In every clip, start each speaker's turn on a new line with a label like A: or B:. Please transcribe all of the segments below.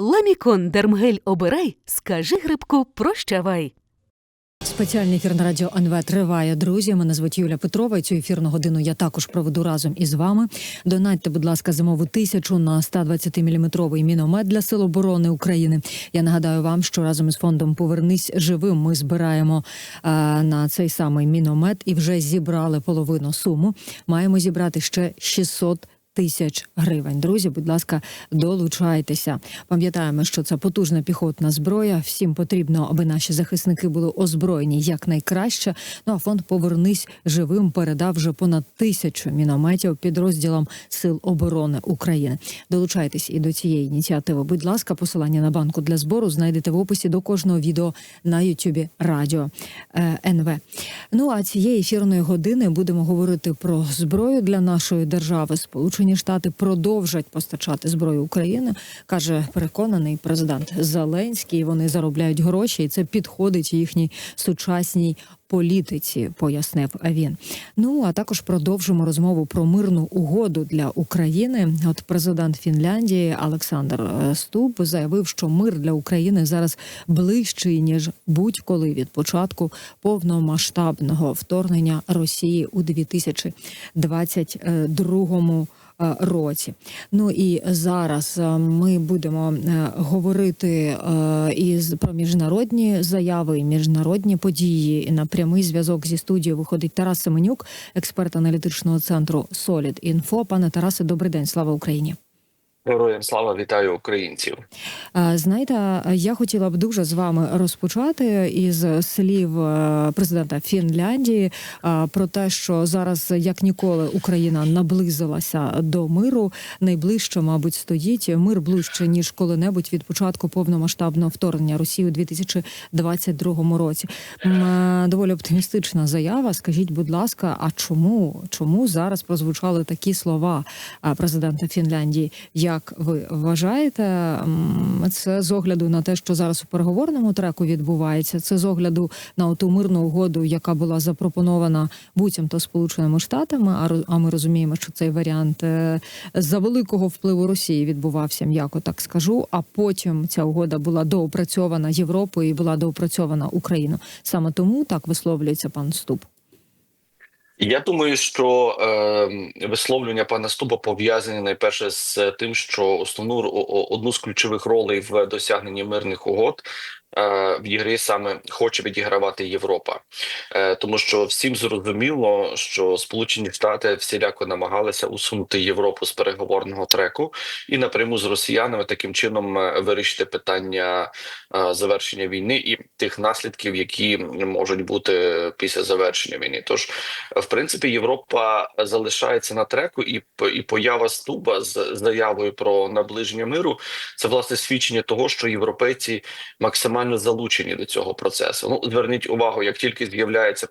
A: Ламікон Дермгель обирай, скажи грибку прощавай.
B: Спеціальний ефір на радіо НВ триває. Друзі, мене звуть Юля Петрова. І цю ефірну годину я також проведу разом із вами. Донатьте, будь ласка, зимову тисячу на 120 міліметровий міномет для Сил оборони України. Я нагадаю вам, що разом із фондом Повернись живим. Ми збираємо е, на цей самий міномет і вже зібрали половину суму. Маємо зібрати ще 600 Тисяч гривень, друзі, будь ласка, долучайтеся. Пам'ятаємо, що це потужна піхотна зброя. Всім потрібно, аби наші захисники були озброєні якнайкраще. Ну а фонд Повернись живим передав вже понад тисячу мінометів підрозділам Сил оборони України. Долучайтесь і до цієї ініціативи. Будь ласка, посилання на банку для збору знайдете в описі до кожного відео на Ютубі Радіо е, НВ. Ну а цієї ефірної години будемо говорити про зброю для нашої держави. Сполучені Штати продовжать постачати зброю України, каже переконаний президент Зеленський. Вони заробляють гроші, і це підходить їхній сучасній політиці, пояснив він. Ну а також продовжимо розмову про мирну угоду для України. От президент Фінляндії Олександр е, Ступ заявив, що мир для України зараз ближчий ніж будь-коли від початку повномасштабного вторгнення Росії у 2022 е, році. Ну і зараз е, ми будемо е, говорити е, із про міжнародні заяви, і міжнародні події. І на прямий зв'язок зі студією виходить Тарас Семенюк, експерт аналітичного центру Solid Info. Пане Тарасе, добрий день, слава Україні.
C: Героям слава вітаю українців.
B: Е, Знаєте, я хотіла б дуже з вами розпочати із слів е, президента Фінляндії е, про те, що зараз як ніколи Україна наблизилася до миру. Найближче, мабуть, стоїть мир ближче ніж коли-небудь від початку повномасштабного вторгнення Росії у 2022 році. Доволі оптимістична заява. Скажіть, будь ласка, а чому чому зараз прозвучали такі слова президента Фінляндії? Як ви вважаєте, це з огляду на те, що зараз у переговорному треку відбувається? Це з огляду на ту мирну угоду, яка була запропонована буцімто Сполученими Штатами. А ми розуміємо, що цей варіант е, за великого впливу Росії відбувався, м'яко так скажу. А потім ця угода була доопрацьована Європою і була доопрацьована Україною. Саме тому так висловлюється пан Ступ.
C: Я думаю, що е, висловлювання пана Стуба пов'язані найперше з тим, що основну одну з ключових ролей в досягненні мирних угод в ігрі саме хоче відігравати Європа, е, тому що всім зрозуміло, що Сполучені Штати всіляко намагалися усунути Європу з переговорного треку і напряму з росіянами таким чином е, вирішити питання е, завершення війни і тих наслідків, які можуть бути після завершення війни. Тож в принципі, Європа залишається на треку, і і поява Стуба з заявою про наближення миру це власне свідчення того, що європейці максимально залучені до цього процесу. Ну зверніть увагу, як тільки з'являється,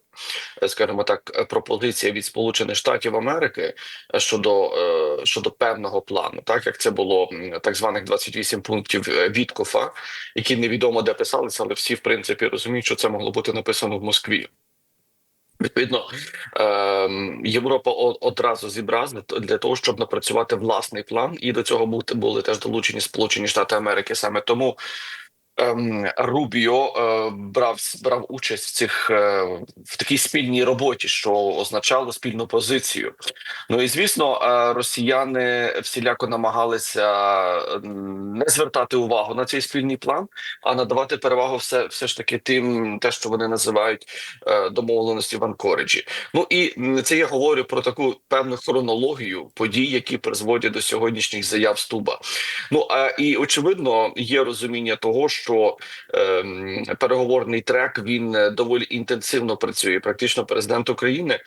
C: е, скажімо так, е, пропозиція від Сполучених Штатів Америки е, щодо щодо певного плану, так як це було так званих 28 пунктів Віткофа, які невідомо де писалися, але всі в принципі розуміють, що це могло бути написано в Москві. Відповідно, ем, Європа одразу зібралася для того, щоб напрацювати власний план, і до цього бути були теж долучені Сполучені Штати Америки. Саме тому Рубіо е, брав брав участь в цих е, в такій спільній роботі, що означало спільну позицію. Ну і звісно, е, росіяни всіляко намагалися не звертати увагу на цей спільний план, а надавати перевагу все, все ж таки тим, те, що вони називають домовленості в Анкориджі. Ну і це я говорю про таку певну хронологію подій, які призводять до сьогоднішніх заяв Стуба. Ну а і очевидно є розуміння того, що ем, переговорний трек він е, доволі інтенсивно працює. Практично президент України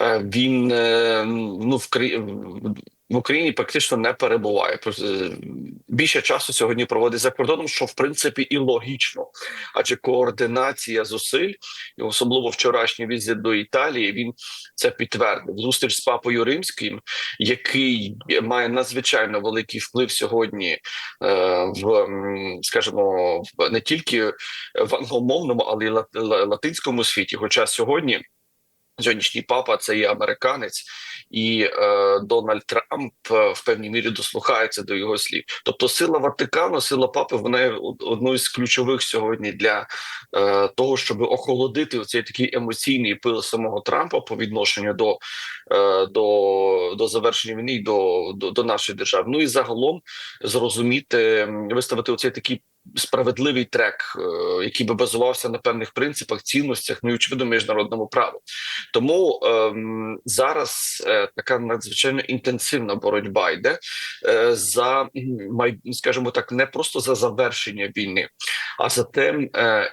C: е, він е, ну в в- Україні практично не перебуває. Е, Більше часу сьогодні проводить за кордоном, що в принципі і логічно, адже координація зусиль, і особливо вчорашній візит до Італії, він це підтвердив. Зустріч з папою римським, який має надзвичайно великий вплив сьогодні е, в скажімо, не тільки в англомовному, але й лат- латинському світі. Хоча сьогодні. Сьогоднішній папа це є американець, і е, Дональд Трамп е, в певній мірі дослухається до його слів. Тобто, сила Ватикану, сила папи, вона одною з ключових сьогодні для е, того, щоб охолодити цей такий емоційний пил самого Трампа по відношенню до, е, до, до завершення війни до, до, до нашої держави. Ну і загалом зрозуміти, виставити оцей такий справедливий трек, е, який би базувався на певних принципах, цінностях, ну і очевидно міжнародному праву. Тому ем, зараз е, така надзвичайно інтенсивна боротьба йде е, за май, скажімо так, не просто за завершення війни, а за тим, е,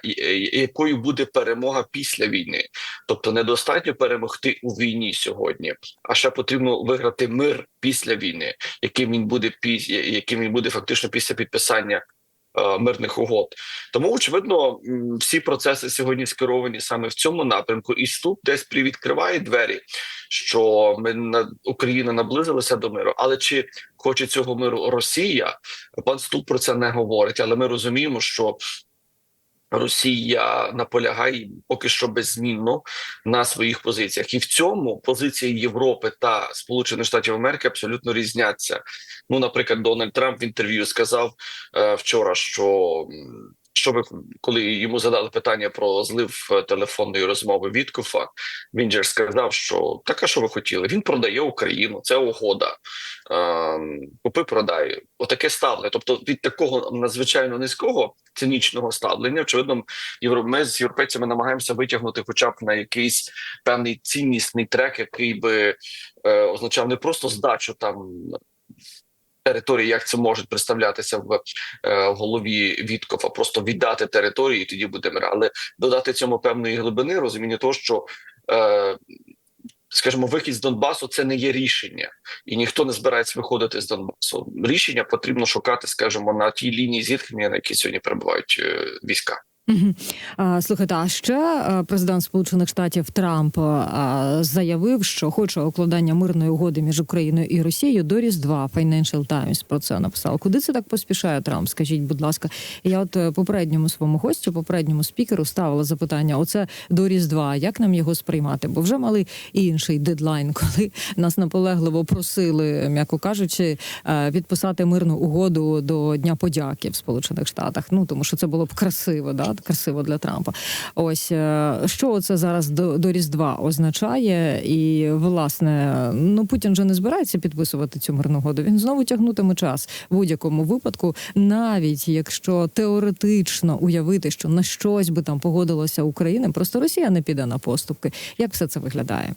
C: якою буде перемога після війни. Тобто недостатньо перемогти у війні сьогодні, а ще потрібно виграти мир після війни, яким він буде яким він буде фактично після підписання мирних угод. Тому очевидно, всі процеси сьогодні скеровані саме в цьому напрямку, і тут десь привідкриває двері, що ми на Україна наблизилася до миру. Але чи хоче цього миру Росія? Пан Ступ про це не говорить, але ми розуміємо, що. Росія наполягає поки що беззмінно на своїх позиціях, і в цьому позиції Європи та Сполучених Штатів Америки абсолютно різняться. Ну, наприклад, Дональд Трамп в інтерв'ю сказав е, вчора, що що ви коли йому задали питання про злив е, телефонної розмови Віткофа, він же сказав, що така, що ви хотіли. Він продає Україну, це угода. Ем, Купи продай. Отаке ставлення. Тобто від такого надзвичайно низького цинічного ставлення, очевидно, ми з європейцями намагаємося витягнути, хоча б на якийсь певний ціннісний трек, який би е, означав не просто здачу там території, як це може представлятися в, е, голові Віткофа, просто віддати території, і тоді буде мир. Але додати цьому певної глибини, розуміння того, що. Е, Скажімо, вихід з Донбасу це не є рішення, і ніхто не збирається виходити з Донбасу. Рішення потрібно шукати, скажімо, на тій лінії зіткнення, на якій сьогодні перебувають е, війська.
B: Слухайте, а ще е, президент Сполучених Штатів Трамп заявив, що хоче укладання мирної угоди між Україною і Росією до Різдва. Financial Times про це написав. Куди це так поспішає Трамп? Скажіть, будь ласка, я от е, попередньому своєму гостю, попередньому спікеру, ставила запитання: оце до Різдва, як нам його сприймати? Бо вже мали інший дедлайн, коли нас наполегливо просили, м'яко кажучи, е, підписати мирну угоду до Дня подяки в Сполучених Штатах. Ну тому що це було б красиво, да красиво для Трампа. Ось е, що це зараз до, до Різдва означає, і власне ну Путін же не збирається підписувати цю мирну угоду. Він знову тягнутиме час в будь-якому випадку, навіть якщо теоретично уявити, що на щось би там погодилася Україна, просто Росія не піде на поступки. Як все це виглядає?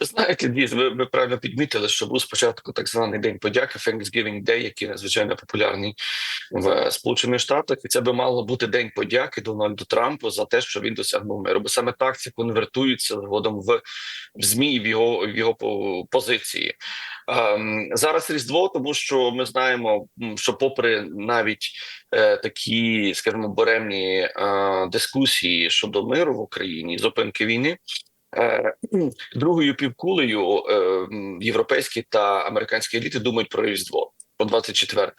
C: Ви знаєте, Діз, ви, ви правильно підмітили, що був спочатку так званий день подяки Thanksgiving Day, який надзвичайно популярний в Сполучених Штатах, і це би мало бути день подяки Дональду Трампу за те, що він досягнув миру. Бо саме так це конвертується згодом в, в змі в його в його позиції. Ем, зараз різдво, тому що ми знаємо, що попри навіть е, такі, скажімо, буремні е, дискусії щодо миру в Україні, зупинки війни. Е, Другою півкулею е, європейські та американські еліти думають про Різдво. Про 24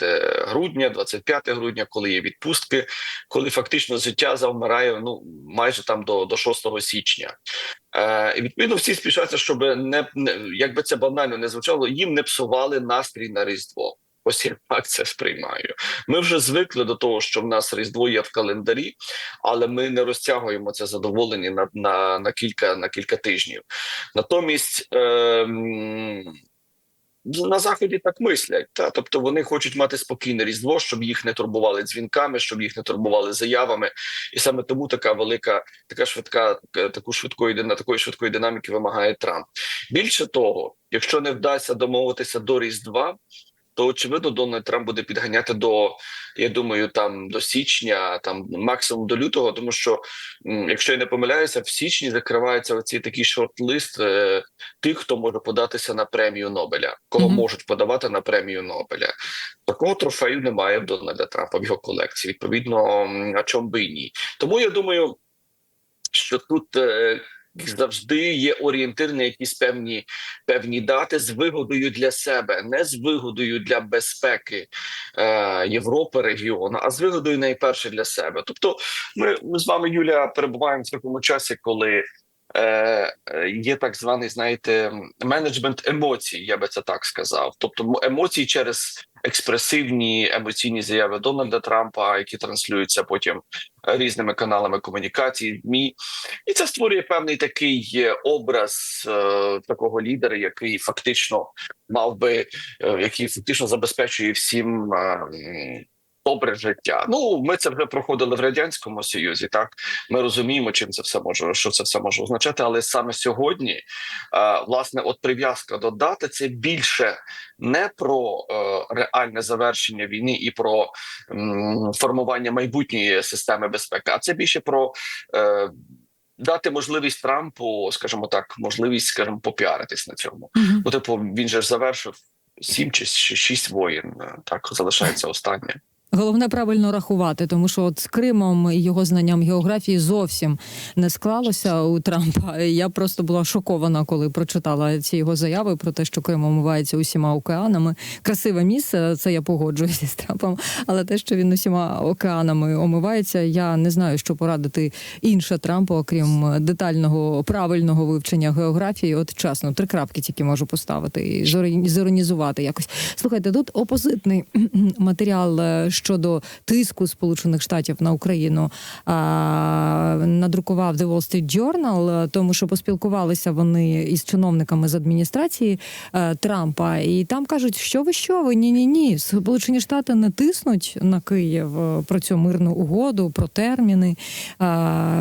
C: грудня, 25 грудня, коли є відпустки, коли фактично життя завмирає ну майже там до, до 6 січня. Е, відповідно всі спішаться, щоб не, не як би це банально не звучало, їм не псували настрій на Різдво. Ось я так це сприймаю. Ми вже звикли до того, що в нас Різдво є в календарі, але ми не розтягуємо це задоволення на, на, на кілька на кілька тижнів. Натомість ем, на заході так мислять. Та тобто вони хочуть мати спокійне різдво, щоб їх не турбували дзвінками, щоб їх не турбували заявами, і саме тому така велика, така швидка, е, таку швидкої дина- такої швидкої динаміки вимагає Трамп. Більше того, якщо не вдасться домовитися до Різдва. То очевидно, Дональд Трамп буде підганяти до, я думаю, там до січня, там максимум до лютого, тому що якщо я не помиляюся, в січні закривається оцей такий шорт-лист е, тих, хто може податися на премію Нобеля, кого
B: Мгм.
C: можуть подавати на премію Нобеля. Такого трофею немає в Дональда Трампа в його колекції. Відповідно, а чому би і ні? Тому я думаю, що тут. е, Завжди є орієнтир на якісь певні певні дати з вигодою для себе, не з вигодою для безпеки е, Європи, регіону, а з вигодою найперше для себе. Тобто, ми, ми з вами, Юля, перебуваємо в такому часі, коли е, є так званий, знаєте, менеджмент емоцій, я би це так сказав. Тобто емоції через експресивні емоційні заяви Дональда Трампа, які транслюються потім різними каналами комунікації, ЗМІ, і це створює певний такий е, образ е, такого лідера, який фактично мав би, е, який фактично забезпечує всім. е, Добре життя. Ну ми це вже проходили в радянському союзі. Так ми розуміємо, чим це все може, що це все може означати. Але саме сьогодні, е, власне, от прив'язка до дати це більше не про е, реальне завершення війни і про м, формування майбутньої системи безпеки, а це більше про е, дати можливість Трампу, скажімо так, можливість, скажімо, попіаритись на цьому.
B: Мгм.
C: Ну, типу, він же ж завершив сім чи шість воєн. Так залишається останнє.
B: Головне правильно рахувати, тому що от з Кримом і його знанням географії зовсім не склалося у Трампа. Я просто була шокована, коли прочитала ці його заяви про те, що Крим омивається усіма океанами. Красиве місце, це я погоджуюся з Трампом. Але те, що він усіма океанами омивається, я не знаю, що порадити інше Трампу, окрім детального правильного вивчення географії. От чесно, три крапки тільки можу поставити і зорганізувати якось. Слухайте, тут опозитний матеріал е, щодо тиску Сполучених Штатів на Україну надрукував The Wall Street Journal, тому що поспілкувалися вони із чиновниками з адміністрації е, Трампа, і там кажуть, що ви що ви ні, ні, ні. Сполучені Штати не тиснуть на Київ е, про цю мирну угоду, про терміни.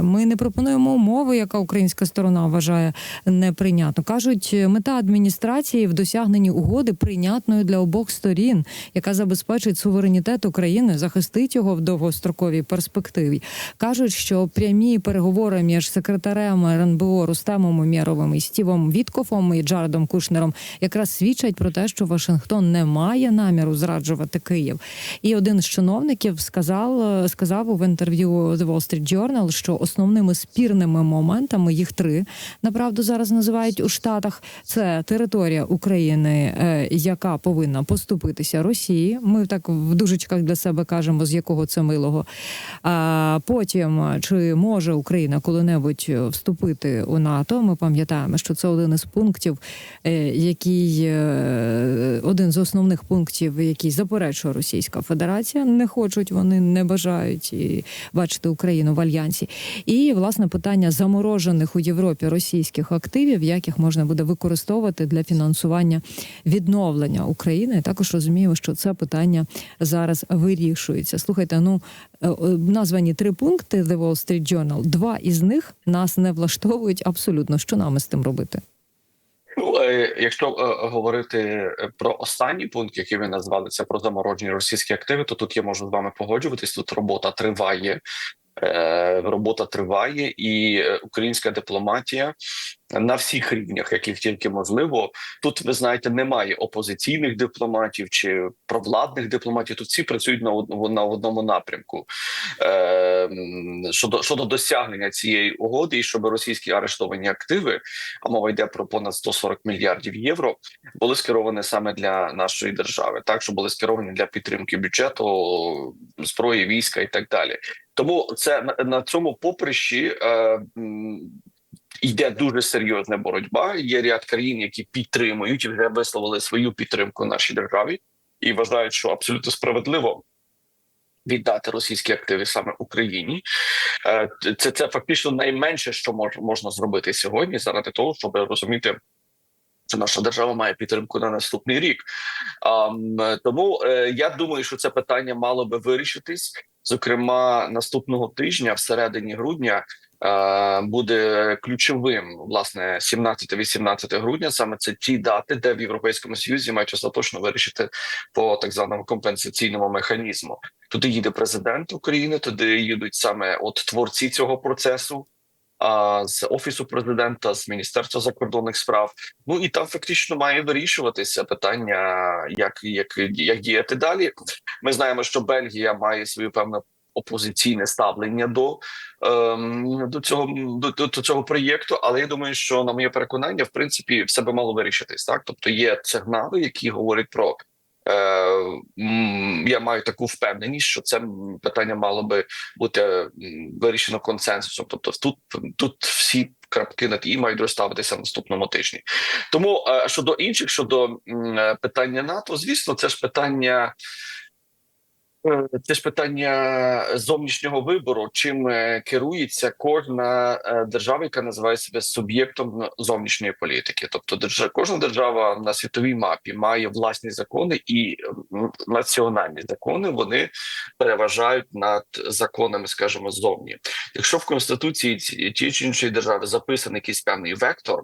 B: Ми не пропонуємо умови, яка українська сторона вважає неприйнятно. кажуть, мета адміністрації в досягненні угоди прийнятною для обох сторін, яка забезпечить суверенітет України, захистить його в довгостроковій перспективі. кажуть, що прямі переговори між секретарем РНБО Рустемом Умєровим і Стівом Віткофом і Джаредом Кушнером якраз свідчать про те, що Вашингтон не має наміру зраджувати Київ. І один з чиновників сказав, сказав в інтерв'ю The Wall Street Journal, що основними спірними моментами їх три направду зараз називають у Штатах. Це територія України, е, яка повинна поступитися Росії. Ми так в дужечках для себе кажемо, з якого це милого. А потім чи може Україна коли-небудь вступити у НАТО? Ми пам'ятаємо, що це один із пунктів, е, який е, один з основних пунктів, який заперечує Російська Федерація. Не хочуть вони, не бажають і бачити Україну в альянсі. І власне питання заморожених у Європі російських активів, як їх можна буде використовувати для фінансування відновлення України. Також розуміємо, що це питання зараз вирішується. Слухайте, ну е, е, названі три пункти The Wall Street Journal. Два із них нас не влаштовують абсолютно. Що нам із тим робити?
C: Ну, е, якщо говорити про останній пункт, який ви назвали, це про заморожені російські активи, то тут я можу з вами погоджуватись. Тут робота триває. Е, Робота триває, і е, українська дипломатія на всіх рівнях, яких тільки можливо. Тут ви знаєте, немає опозиційних дипломатів чи провладних дипломатів. Тут всі працюють на одному на одному напрямку е, щодо щодо досягнення цієї угоди, і щоб російські арештовані активи, а мова йде про понад 140 мільярдів євро, були скеровані саме для нашої держави, так що були скеровані для підтримки бюджету, зброї, війська і так далі. Тому це на, цьому поприщі. Е, Йде дуже серйозна боротьба. Є ряд країн, які підтримують і вже висловили свою підтримку нашій державі, і вважають, що абсолютно справедливо віддати російські активи саме Україні. Е, Це це фактично найменше, що мож, можна зробити сьогодні, заради того, щоб розуміти. Що наша держава має підтримку на наступний рік, а, тому е, я думаю, що це питання мало би вирішитись. Зокрема, наступного тижня, всередині грудня, е, буде ключовим власне 17-18 грудня. Саме це ті дати, де в Європейському Союзі мають остаточно вирішити по так званому компенсаційному механізму. Туди їде президент України, туди їдуть саме от творці цього процесу. З офісу президента, з міністерства закордонних справ, ну і там фактично має вирішуватися питання, як як, як діяти далі. Ми знаємо, що Бельгія має свою певне опозиційне ставлення до ем, до цього до, до, цього проєкту. Але я думаю, що на моє переконання, в принципі, все би мало вирішитись. Так, тобто є сигнали, які говорять про я маю таку впевненість, що це питання мало би бути вирішено консенсусом. Тобто, тут тут всі крапки над і мають розставитися на наступному тижні. Тому е, щодо інших, щодо е, питання НАТО, звісно, це ж питання. Е, Це ж питання зовнішнього вибору, чим е, керується кожна е, держава, яка називає себе суб'єктом зовнішньої політики. Тобто, держа- кожна держава на світовій мапі має власні закони і національні закони вони переважають над законами, скажімо, зовні. Якщо в конституції ці- тієї чи іншої держави записаний якийсь певний вектор,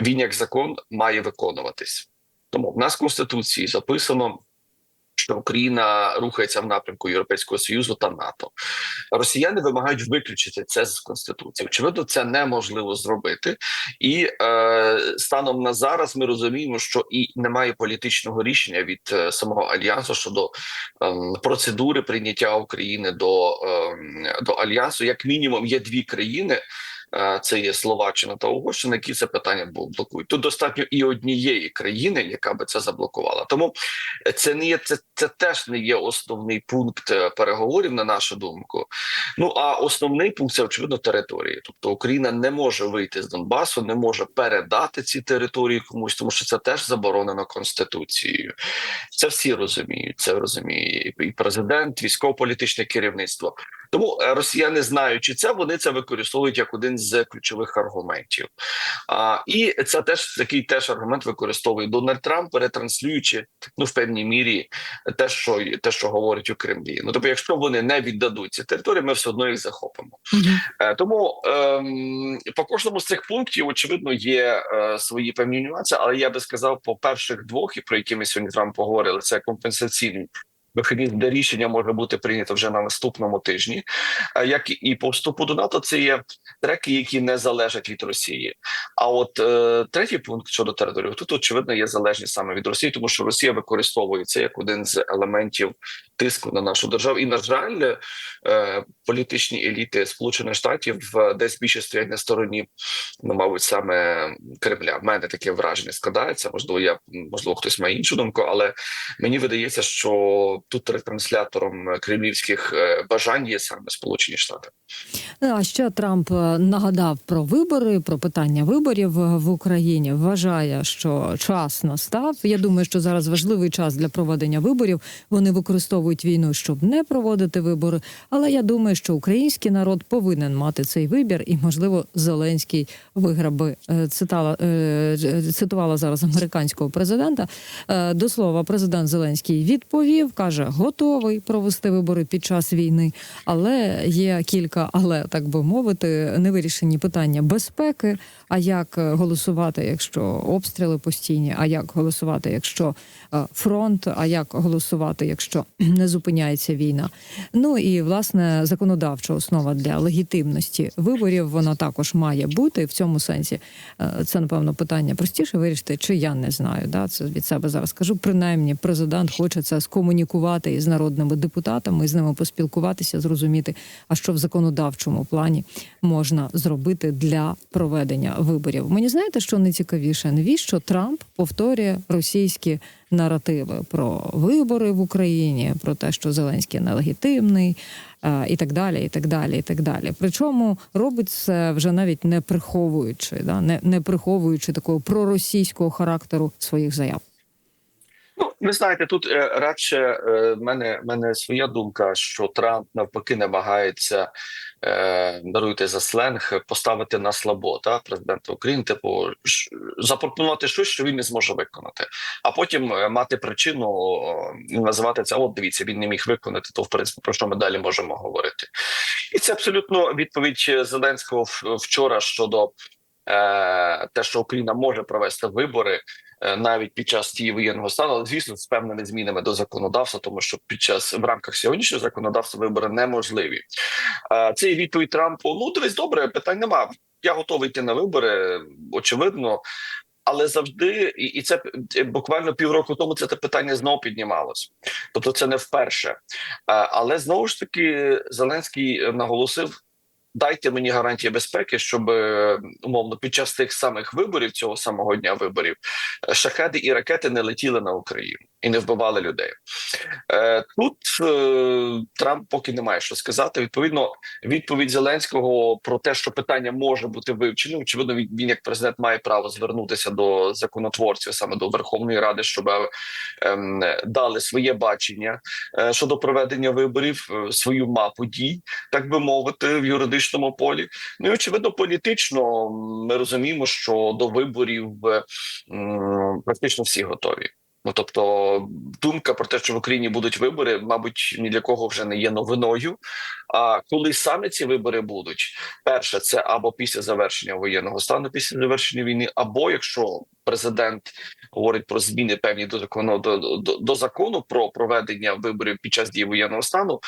C: він як закон має виконуватись. Тому в нас в конституції записано що Україна рухається в напрямку Європейського союзу та НАТО. Росіяни вимагають виключити це з конституції. Очевидно, це неможливо зробити, і е, станом на зараз ми розуміємо, що і немає політичного рішення від е, самого альянсу щодо ем, процедури прийняття України до, ем, до альянсу. Як мінімум, є дві країни. Е, Це є Словаччина та Угорщина, які це питання блокують. Тут достатньо і однієї країни, яка би це заблокувала. Тому це не є це, це теж не є основний пункт е, переговорів, на нашу думку. Ну а основний пункт це очевидно території. Тобто Україна не може вийти з Донбасу, не може передати ці території комусь, тому що це теж заборонено конституцією. Це всі розуміють. Це розуміє і президент, військово-політичне керівництво. Тому е, росіяни, знаючи це, вони це використовують як один з ключових аргументів. А, і це теж такий теж аргумент використовує Дональд Трамп, перетранслюючи ну в певній мірі те, що те, що говорить у Кремлі. Ну тобто, якщо вони не віддадуть ці території, ми все одно їх захопимо. Е, Тому ем, по кожному з цих пунктів очевидно є е, свої певні нюанси, але я би сказав, по перших двох, і про які ми сьогодні з вами поговорили, це компенсаційний. Механізм, де рішення може бути прийнято вже на наступному тижні, Е, як і по вступу до НАТО, це є треки, які не залежать від Росії. А от е, третій пункт щодо території, тут очевидно є залежність саме від Росії, тому що Росія використовує це як один з елементів тиску на нашу державу. І на жаль, е, політичні еліти Сполучених Штатів десь більше стоять на стороні, ну мабуть, саме Кремля. В мене таке враження складається. Можливо, я можливо хтось має іншу думку, але мені видається, що тут ретранслятором кремлівських е, бажань є саме Сполучені Штати.
B: А ще Трамп е, нагадав про вибори, про питання виборів е, в Україні. Вважає, що час настав. Я думаю, що зараз важливий час для проведення виборів. Вони використовують війну, щоб не проводити вибори. Але я думаю, що український народ повинен мати цей вибір, і можливо Зеленський виграв би. Е, Цитала е, цитувала зараз американського президента. Е, До слова, президент Зеленський відповів, каже, готовий провести вибори під час війни, але є кілька, але так би мовити, невирішені питання безпеки. А як е, голосувати, якщо обстріли постійні? А як голосувати, якщо е, фронт? А як голосувати, якщо не зупиняється війна? Ну і власне законодавча основа для легітимності виборів вона також має бути в цьому сенсі. е, Це напевно питання простіше вирішити, чи я не знаю. Да, це від себе зараз кажу. Принаймні, президент хоче це скомунікувати із народними депутатами, з ними поспілкуватися, зрозуміти, а що в законодавчому плані можна зробити для проведення виборів. Мені знаєте, що найцікавіше? Навіщо Трамп повторює російські наративи про вибори в Україні, про те, що Зеленський нелегітимний. е, І так далі, і так далі, і так далі. Причому робить це вже навіть не приховуючи, да не, не приховуючи такого проросійського характеру своїх заяв.
C: Ну, ви знаєте, тут е, радше е, в мене, мене своя думка, що Трамп навпаки намагається е, даруйте за сленг поставити на слабо та президента України, типу запропонувати щось, що він не зможе виконати, а потім е, мати причину називати це. От дивіться, він не міг виконати. То в принципі про що ми далі можемо говорити, і це абсолютно відповідь Зеленського вчора щодо е, те, що Україна може провести вибори е, навіть під час дії воєнного стану, але звісно, з певними змінами до законодавства, тому що під час в рамках сьогоднішнього законодавства вибори неможливі. Е, Це і відповідь Трампу. Ну, дивись, добре, питань нема. Я готовий йти на вибори, очевидно. Але завжди, і, це е, буквально півроку тому це те питання знову піднімалось. Тобто, це не вперше. Е, Але знову ж таки, Зеленський наголосив дайте мені гарантії безпеки, щоб е, умовно під час тих самих виборів, цього самого дня виборів, е, шахеди і ракети не летіли на Україну і не вбивали людей. Е, Тут е, Трамп поки не має що сказати. Відповідно, відповідь Зеленського про те, що питання може бути вивчене. Очевидно, він, як президент має право звернутися до законотворців, саме до Верховної Ради, щоб е, ем, дали своє бачення щодо проведення виборів, свою мапу дій, так би мовити, в юридичному полі. Ну і очевидно, політично ми розуміємо, що до виборів практично всі готові. Ну тобто, думка про те, що в Україні будуть вибори, мабуть, ні для кого вже не є новиною. А коли саме ці вибори будуть, перше, це або після завершення воєнного стану, після завершення війни, або якщо президент говорить про зміни певні до закону до, до, до закону про проведення виборів під час дії воєнного стану.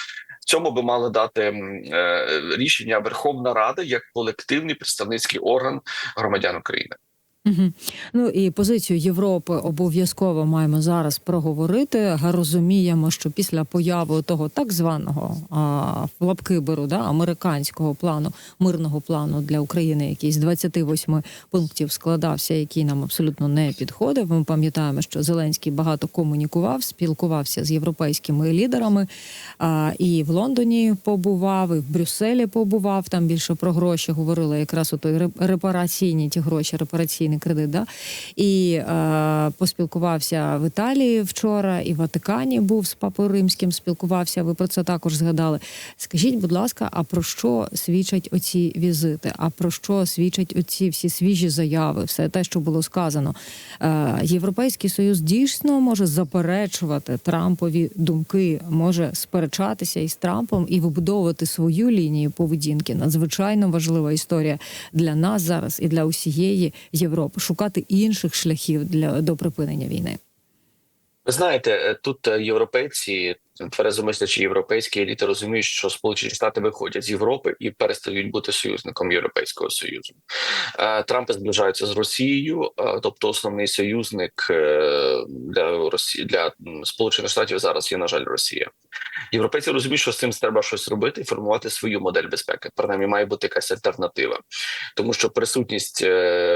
C: Цьому би мали дати е, рішення Верховна Рада як колективний представницький орган громадян України.
B: Угу. Ну і позицію Європи обов'язково маємо зараз проговорити. Розуміємо, що після появи того так званого а, лапки да, американського плану, мирного плану для України, який з 28 пунктів складався, який нам абсолютно не підходив. Ми пам'ятаємо, що Зеленський багато комунікував, спілкувався з європейськими лідерами. А, і в Лондоні побував, і в Брюсселі побував. Там більше про гроші говорили якраз у той репараційні ті гроші, репараційний кредит. Да? І е, поспілкувався в Італії вчора, і в Ватикані був з папою римським. Спілкувався. Ви про це також згадали. Скажіть, будь ласка, а про що свідчать оці візити? А про що свідчать оці всі свіжі заяви? Все те, що було сказано. Е, Європейський союз дійсно може заперечувати Трампові думки, може сперечатися із Трампом і вибудовувати свою лінію поведінки. Надзвичайно важлива історія для нас зараз і для усієї Європи. Шукати інших шляхів для до припинення війни.
C: Ви знаєте, е, тут е, європейці, тверезомислячі європейські еліти розуміють, що Сполучені Штати виходять з Європи і перестають бути союзником Європейського союзу. Е, Трампи зближаються з Росією, е, тобто основний союзник е, для Росії для Сполучених Штатів зараз є, на жаль, Росія. Європейці розуміють, що з цим треба щось робити і формувати свою модель безпеки. Принаймні, має бути якась альтернатива, тому що присутність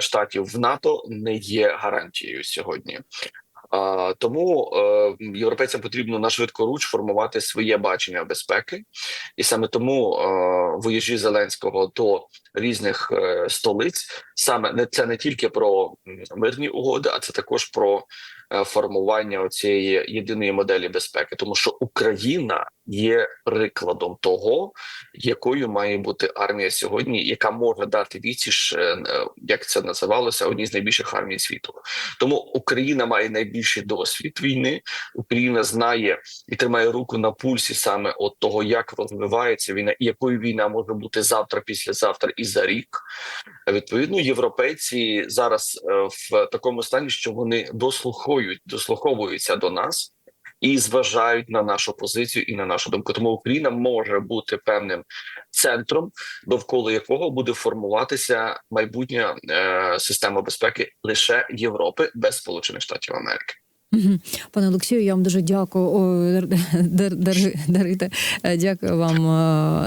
C: штатів в НАТО не є гарантією сьогодні. Тому е, європейцям потрібно на швидкоруч формувати своє бачення безпеки, і саме тому е, виїжджі Зеленського до різних е, столиць. Саме не це не тільки про мирні угоди, а це також про формування цієї єдиної моделі безпеки, тому що Україна є прикладом того, якою має бути армія сьогодні, яка може дати відсіч, е, е, як це називалося, одній з найбільших армій світу. Тому Україна має найбільший досвід війни. Україна знає і тримає руку на пульсі саме от того, як розвивається війна, і якою війна може бути завтра, післязавтра і за рік. Відповідно, європейці зараз е, в такому стані, що вони дослуховують, дослуховуються до нас. І зважають на нашу позицію і на нашу думку. Тому Україна може бути певним центром, довкола якого буде формуватися майбутня е, система безпеки лише Європи без Сполучених Штатів Америки.
B: Пане Олексію, я вам дуже дякую. О, дар, дар, дар- дарите. Е, Дякую вам.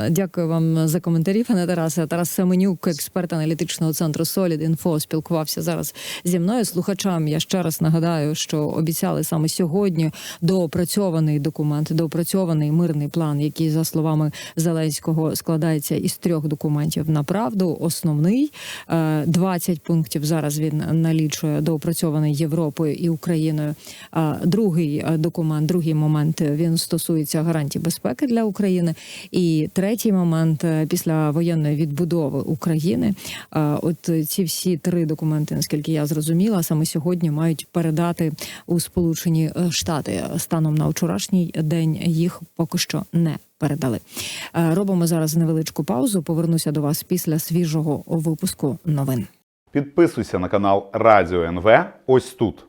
B: е, Дякую вам за коментарі, пане Тарасе. Тарас Семенюк, експерт аналітичного центру Solid Info, спілкувався зараз зі мною. Слухачам я ще раз нагадаю, що обіцяли саме сьогодні доопрацьований документ, доопрацьований мирний план, який за словами Зеленського складається із трьох документів. На правду основний е, 20 пунктів зараз він налічує доопрацьований Європою і Україною. Другий е, документ, другий момент е, він стосується гарантій безпеки для України. І третій момент е, після воєнної відбудови України. е, От ці всі три документи, наскільки я зрозуміла, саме сьогодні мають передати у Сполучені е, Штати. Станом на вчорашній день їх поки що не передали. Е, Робимо зараз невеличку паузу. Повернуся до вас після свіжого випуску новин.
D: Підписуйся на канал Радіо НВ ось тут.